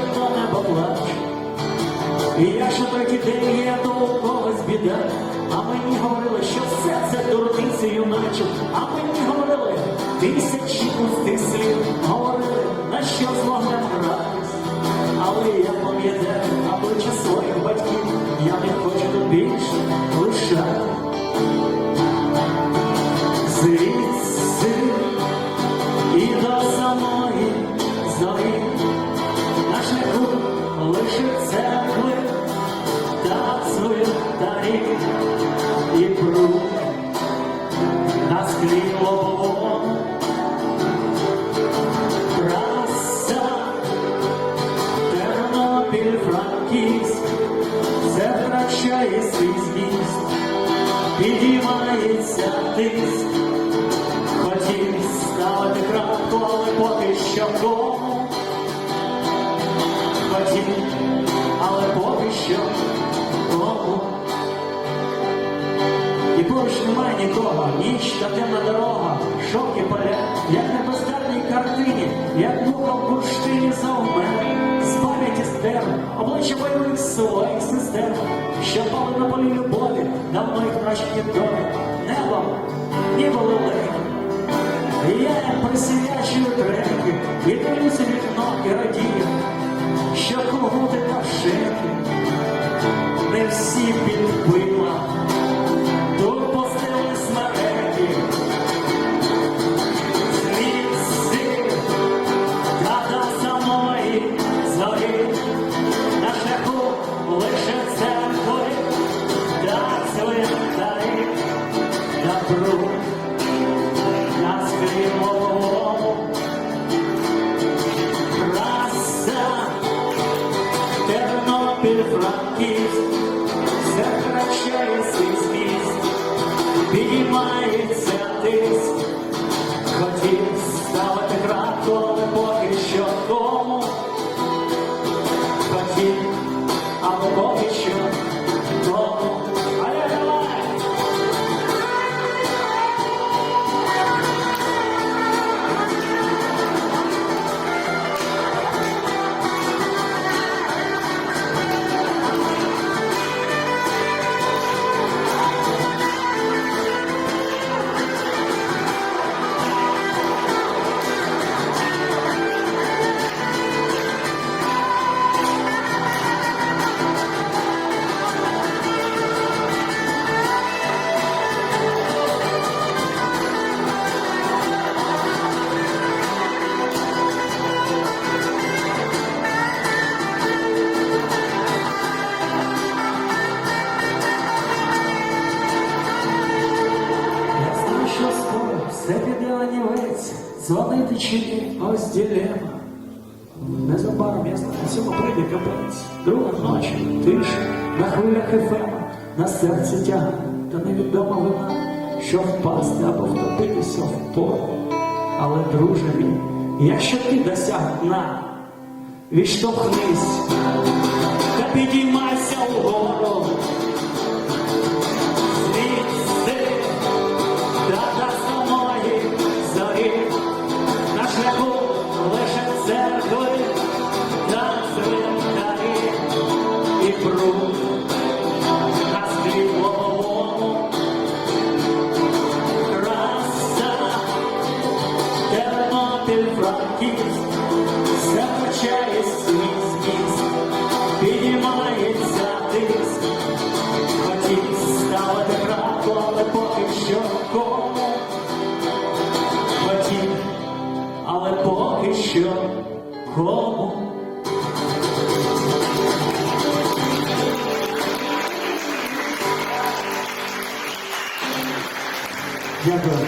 не то. І що тільки день є, то когось біда. А мені говорили, що все це дурниці юначе. А мені говорили, тисячі пустих слів. Говорили, на що змогли гратись. Але я пам'ятаю обличчя своїх батьків. Франківськ все втрачає свій зміст, підіймається тиск. Хотів ставити крапку, але поки що кому. Хотів, але поки що кому. І поруч немає нікого, ніч та темна дорога, шовки поля, як на бездарній картині, як муха в бурштині завмер, з пам'яті стер, обличчя бойових своїх сестер, що пали на полі любові, давно їх прощені долі, небом. І я як присвячую треки, і дивлюся вікно і радію, чи ні, ось ділема. Незабаром я знаю, цьому прийде капець. Друга ночі, тиша, на хвилях ефема, на серці тяга, та невідома вина, що впасти або втопитися в поле. Але, друже мій, якщо ти досяг дна, відштовхнись та підіймайся вгору. Хотів ставити але поки що кому хотів, але поки що кому. Дякую.